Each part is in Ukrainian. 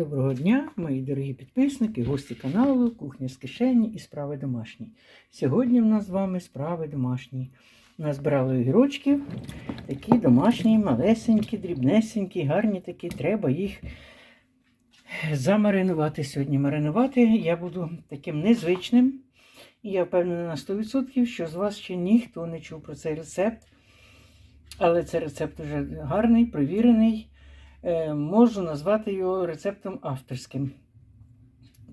Доброго дня, мої дорогі підписники, гості каналу, кухня з кишені і справи домашні. Сьогодні в нас з вами справи домашні. Назбирали огірочків, такі домашні, малесенькі, дрібнесенькі, гарні такі. Треба їх замаринувати сьогодні. Маринувати я буду таким незвичним. І я впевнена на 100%, що з вас ще ніхто не чув про цей рецепт. Але цей рецепт вже гарний, провірений. Е, можу назвати його рецептом авторським.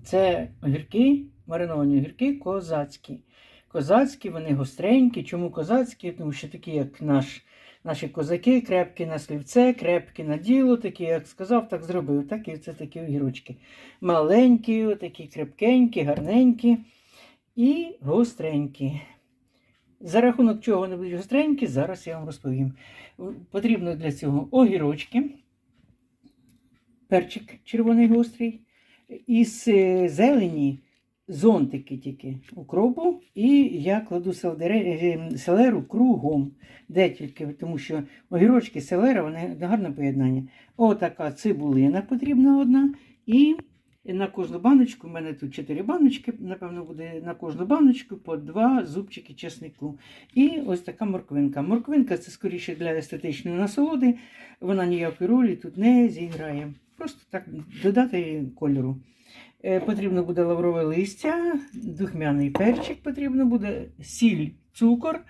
Це огірки, мариновані огірки козацькі. Козацькі, вони гостренькі. Чому козацькі? Тому що такі, як наш, наші козаки, крепкі на слівце, крепкі на діло, такі, як сказав, так зробив. Так і це такі огірочки. Маленькі, такі крепкенькі, гарненькі і гостренькі. За рахунок чого вони будуть гостренькі, зараз я вам розповім. Потрібно для цього огірочки перчик червоний гострий, із е, зелені зонтики тільки укропу, і я кладу е, селеру кругом. Де тільки, тому що огірочки, селера, вони гарне поєднання. Отака цибулина потрібна одна. І на кожну баночку, у мене тут 4 баночки, напевно, буде на кожну баночку по 2 зубчики чеснику. І ось така морквинка. Морквинка це скоріше для естетичної насолоди. Вона ніякої ролі тут не зіграє. Просто так додати кольору. Е, Потрібно буде лаврове листя, духмяний перчик, потрібно буде сіль, цукор.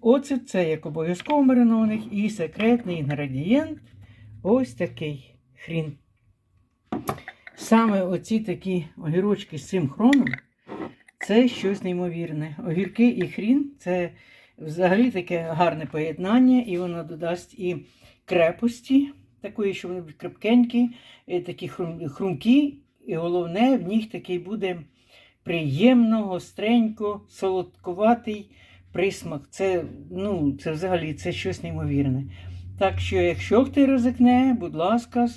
Оцет це як обов'язково маринованих і секретний інгредієнт ось такий хрін. Саме оці такі огірочки з цим хроном це щось неймовірне. Огірки і хрін це взагалі таке гарне поєднання, і воно додасть і крепості, такої, що вони будуть крепкенькі, такі хрумкі, і головне, в них такий буде приємно, гостренько, солодкуватий присмак. Це, ну, це взагалі це щось неймовірне. Так що, якщо хто ризикне, будь ласка,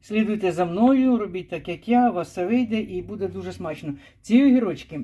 слідуйте за мною, робіть так, як я, у вас все вийде і буде дуже смачно. Ці огірочки,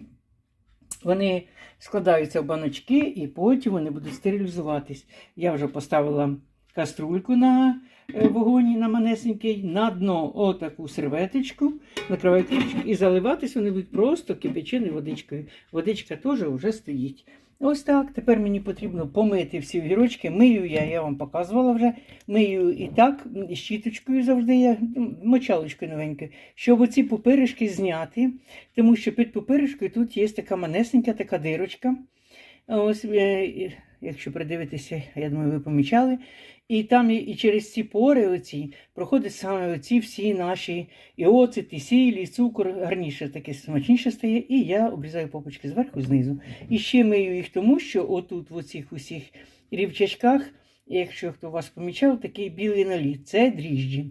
вони складаються в баночки і потім вони будуть стерилізуватись. Я вже поставила каструльку на е, вогоні на манесенький, на дно отаку серветочку, накриваю кришечку і заливатись вони будуть просто кипяченою водичкою. Водичка теж вже стоїть. Ось так. Тепер мені потрібно помити всі огірочки. Мию я, я вам показувала вже. Мию і так, і щіточкою завжди я, ну, мочалочкою новенькою, щоб оці пупиришки зняти, тому що під пупиришкою тут є така манесенька така дирочка. Ось, е, якщо придивитися, я думаю, ви помічали. І там і, через ці пори оці проходять саме оці всі наші і оцет, і сіль, і цукор гарніше таке смачніше стає. І я обрізаю попочки зверху, знизу. І ще мию їх тому, що отут, в оцих усіх рівчачках, якщо хто вас помічав, такий білий наліт це дріжджі.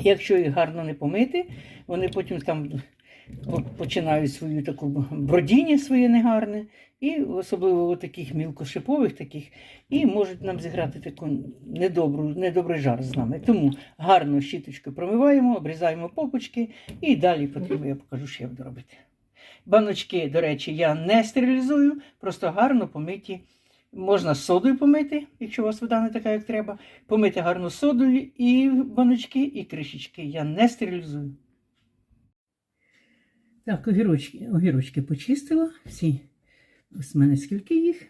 Якщо їх гарно не помити, вони потім там починають свою таку бродіння своє негарне, і особливо таких мілкошипових таких, і можуть нам зіграти таку недобру, недобрий жар з нами. Тому гарно щіточкою промиваємо, обрізаємо попочки і далі потрібно, я покажу, що я буду. Баночки, до речі, я не стерилізую, просто гарно помиті. Можна содою помити, якщо у вас вода не така, як треба. Помити гарно содою і баночки, і кришечки. Я не стерилізую. Так, огірочки, огірочки почистила. Всі. Ось в мене скільки їх.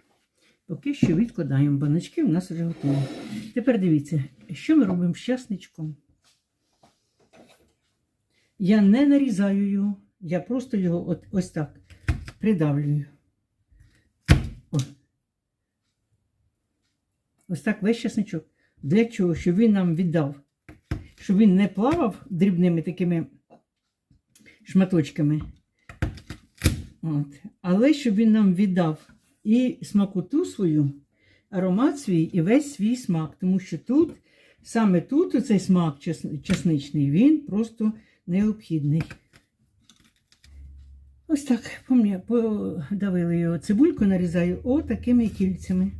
Поки що відкладаємо баночки, у нас вже готово. Тепер дивіться, що ми робимо з часничком. Я не нарізаю його, я просто його от, ось так придавлюю. Ось так весь часничок. Для чого? Щоб він нам віддав, щоб він не плавав дрібними такими шматочками. От. Але щоб він нам віддав і смакоту свою, аромат свій і весь свій смак. Тому що тут, саме тут, оцей смак часничний, він просто необхідний. Ось так подавили його цибульку, нарізаю отакими кільцями.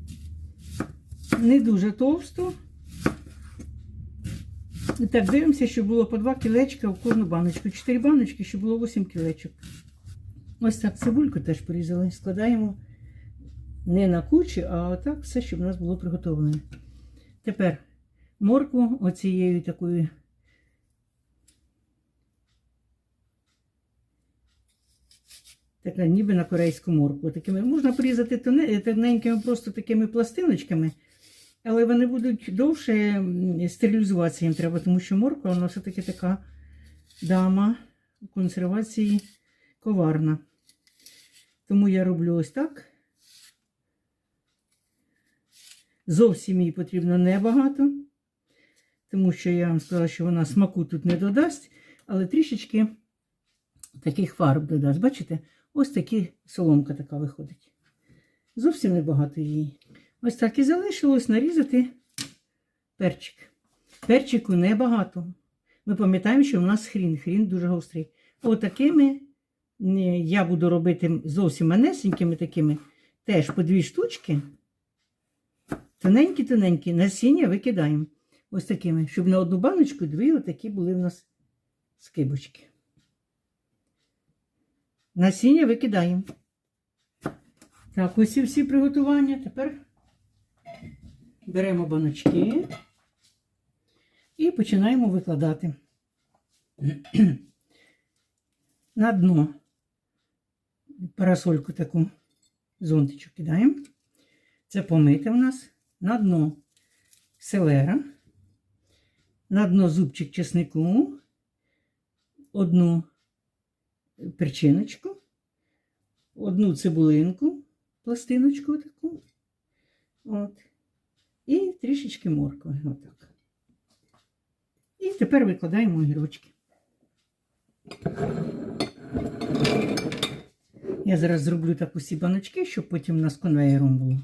Не дуже товсто. Так, дивимося, щоб було по два кілечка в кожну баночку. 4 баночки, щоб було 8 кілечок. Ось так цибульку теж порізали. Складаємо не на кучі, а отак все, щоб у нас було приготовлене. Тепер моркву оцією такою. Така ніби на корейську моркву. Такими Можна порізати тоненькими просто такими пластиночками але вони будуть довше стерилізуватися їм треба, тому що морква вона все-таки така дама у консервації коварна. Тому я роблю ось так. Зовсім їй потрібно небагато, тому що я вам сказала, що вона смаку тут не додасть, але трішечки таких фарб додасть. Бачите? Ось такі соломка така виходить. Зовсім небагато її. Ось так і залишилось нарізати перчик. Перчику небагато. Ми пам'ятаємо, що в нас хрін, хрін дуже гострий. Отакими я буду робити зовсім манесенькими такими, теж по дві штучки. Тоненькі-тоненькі, насіння викидаємо. Ось такими, щоб на одну баночку дві отакі були в нас скибочки. Насіння викидаємо. Так, ось і всі приготування. Тепер беремо баночки і починаємо викладати. На дно парасольку таку зонтичок кидаємо. Це помите в нас. На дно селера, на дно зубчик чеснику, одну перчиночку, одну цибулинку, пластиночку таку. От. І трішечки моркви. Отак. І тепер викладаємо огірочки. Я зараз зроблю так усі баночки, щоб потім у нас конвеєром було.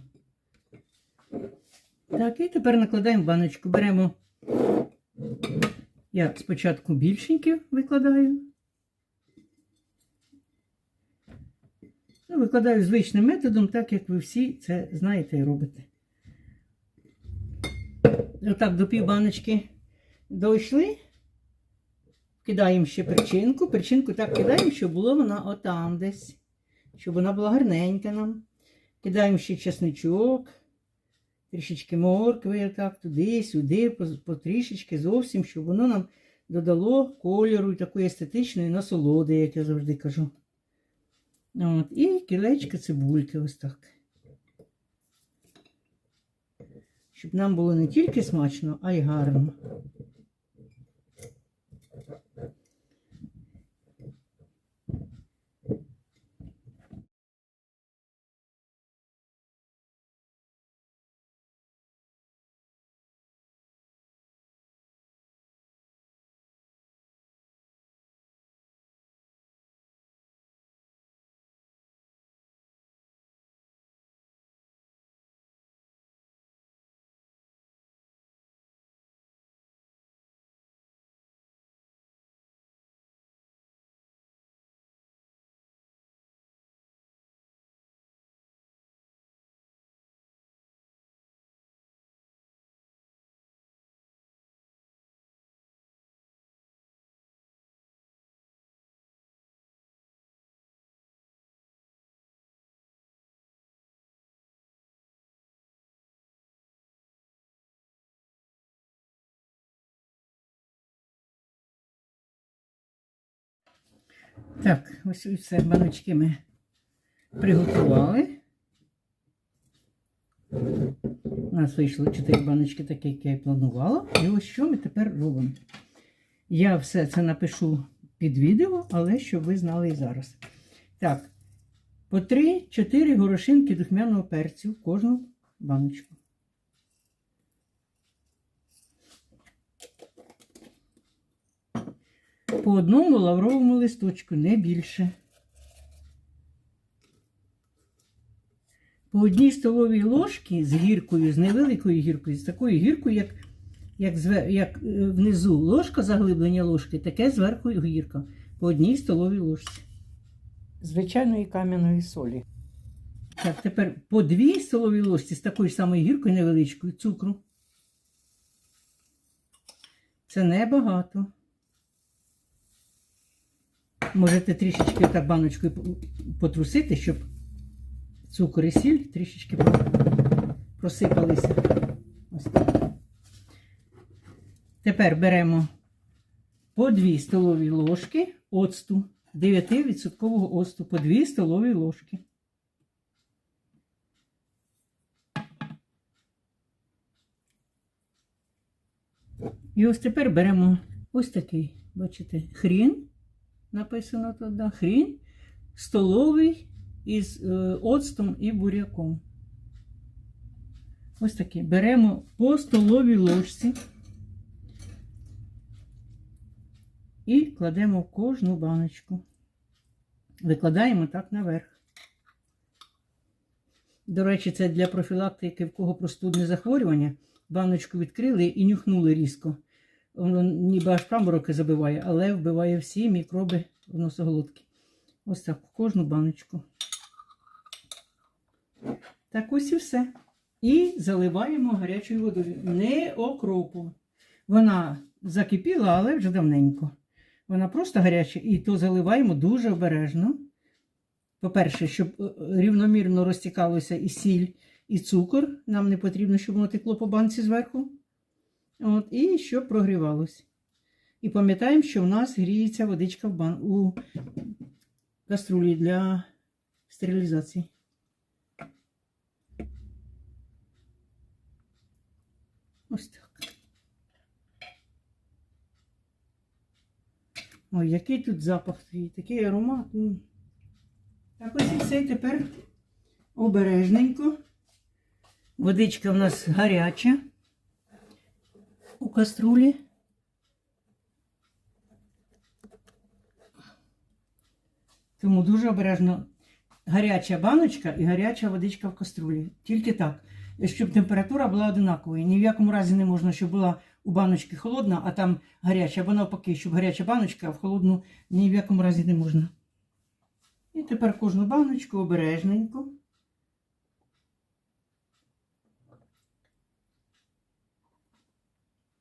Так, і тепер накладаємо баночку. Беремо. Я спочатку більшенькі викладаю. Ну, викладаю звичним методом, так як ви всі це знаєте і робите. Отак до півбаночки дійшли. Кидаємо ще перчинку. Перчинку так кидаємо, щоб було вона отам десь. Щоб вона була гарненька нам. Кидаємо ще чесничок, трішечки моркви, отак, туди, сюди, по- потрішечки зовсім, щоб воно нам додало кольору і такої естетичної насолоди, як я завжди кажу. От, і кілечка цибульки ось так. Щоб нам було не тільки смачно, а й гарно. Так, ось все, баночки ми приготували. У нас вийшло 4 баночки, такі, як я і планувала. І ось що ми тепер робимо. Я все це напишу під відео, але щоб ви знали і зараз. Так, по 3-4 горошинки духмяного перцю в кожну баночку. По одному лавровому листочку, не більше. По одній столовій ложці з гіркою, з невеликою гіркою, з такою гіркою, як, як, як е, внизу ложка заглиблення ложки, таке зверху гірка. По одній столовій ложці. Звичайної кам'яної солі. Так, тепер по дві столові ложці з такою ж самою гіркою невеличкою цукру. Це небагато. Можете трішечки так баночкою потрусити, щоб цукор і сіль трішечки просипалися. Ось так. Тепер беремо по 2 столові ложки оцту 9% оцту по 2 столові ложки. І ось тепер беремо ось такий, бачите, хрін. Написано тут, да, хрін столовий із е, оцтом і буряком. Ось такий. Беремо по столовій ложці і кладемо в кожну баночку. Викладаємо так наверх. До речі, це для профілактики, в кого простудне захворювання. Баночку відкрили і нюхнули різко. Воно ніби аж памороки забиває, але вбиває всі мікроби в носоглотки. Ось так, в кожну баночку. Так ось і все. І заливаємо гарячою водою. Не окропом. Вона закипіла, але вже давненько. Вона просто гаряча, і то заливаємо дуже обережно. По-перше, щоб е, рівномірно розтікалося і сіль, і цукор. Нам не потрібно, щоб воно текло по банці зверху. От, і щоб прогрівалось. І пам'ятаємо, що в нас гріється водичка в бан... у каструлі для стерилізації. Ось так. Ой, який тут запах твій, такий аромат. Так ось і все тепер обережненько. Водичка в нас гаряча у каструлі. Тому дуже обережно гаряча баночка і гаряча водичка в каструлі. Тільки так. Щоб температура була одинаковою. Ні в якому разі не можна, щоб була у баночці холодна, а там гаряча, або навпаки, щоб гаряча баночка, а в холодну ні в якому разі не можна. І тепер кожну баночку обережненько.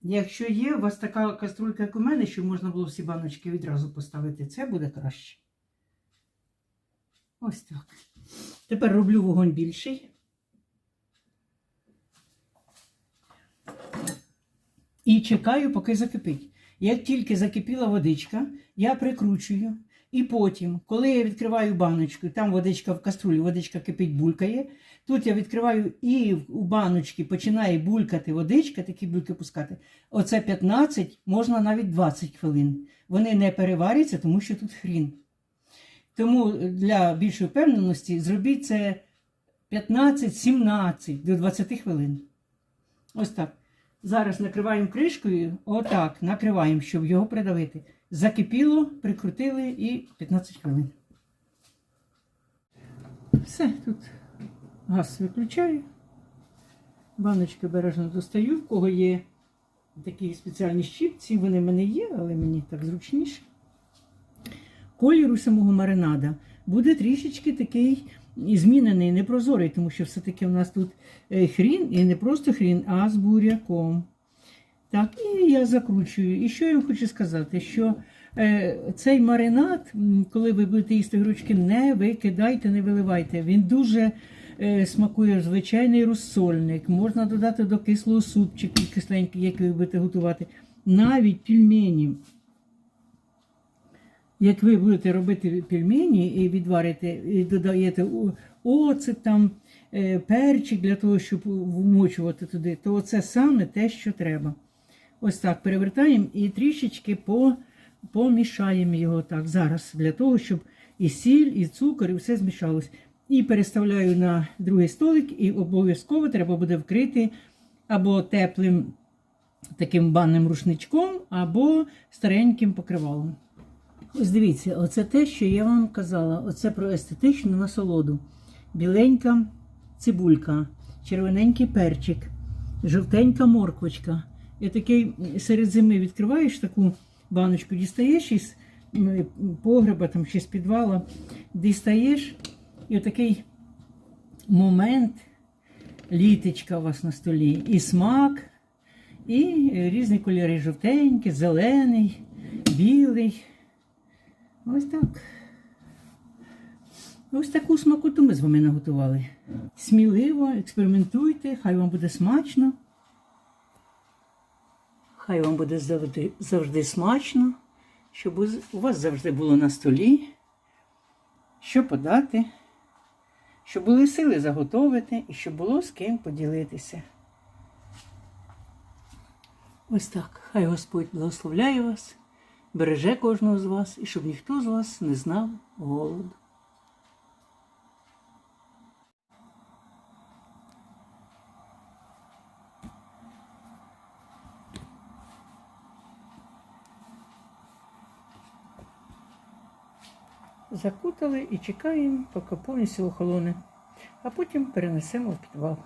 Якщо є у вас така каструлька, як у мене, щоб можна було всі баночки відразу поставити, це буде краще. Ось так. Тепер роблю вогонь більший. І чекаю, поки закипить. Як тільки закипіла водичка, я прикручую. І потім, коли я відкриваю баночку, там водичка в каструлі, водичка кипить, булькає. Тут я відкриваю і у баночці починає булькати водичка, такі бульки пускати. Оце 15, можна навіть 20 хвилин. Вони не переваряться, тому що тут хрін. Тому для більшої впевненості зробіть це 15-17 до 20 хвилин. Ось так. Зараз накриваємо кришкою, отак, накриваємо, щоб його придавити. Закипіло, прикрутили і 15 хвилин. Все, тут газ виключаю. Баночки бережно достаю. В кого є такі спеціальні щіпці, вони в мене є, але мені так зручніше. Кольору самого маринада буде трішечки такий змінений, непрозорий, тому що все-таки в нас тут е, хрін, і не просто хрін, а з буряком. Так, і я закручую. І що я вам хочу сказати, що е, цей маринад, коли ви будете їсти гручки, не викидайте, не виливайте. Він дуже смакує звичайний розсольник. Можна додати до кислого супчику кисленький, який ви будете готувати. Навіть пельмені. Як ви будете робити пельмені і відварите, і додаєте оцет, там, е, перчик для того, щоб вмочувати туди, то це саме те, що треба. Ось так перевертаємо і трішечки по, помішаємо його так зараз, для того, щоб і сіль, і цукор, і все змішалось. І переставляю на другий столик, і обов'язково треба буде вкрити або теплим таким банним рушничком, або стареньким покривалом. Ось дивіться, оце те, що я вам казала. Оце про естетичну насолоду. Біленька цибулька, червоненький перчик, жовтенька морквочка. І такий серед зими відкриваєш таку баночку, дістаєш із погреба там, чи з підвала, дістаєш, і отакий момент літочка у вас на столі. І смак, і різні кольори жовтенький, зелений, білий. Ось так. Ось таку смакоту ми з вами наготували. Сміливо, експериментуйте, хай вам буде смачно. Хай вам буде завжди, завжди смачно, щоб у вас завжди було на столі, що подати, щоб були сили заготовити і щоб було з ким поділитися. Ось так. Хай Господь благословляє вас, береже кожного з вас і щоб ніхто з вас не знав голоду. Закутали і чекаємо, поки повністю охолоне, а потім перенесемо в підвал.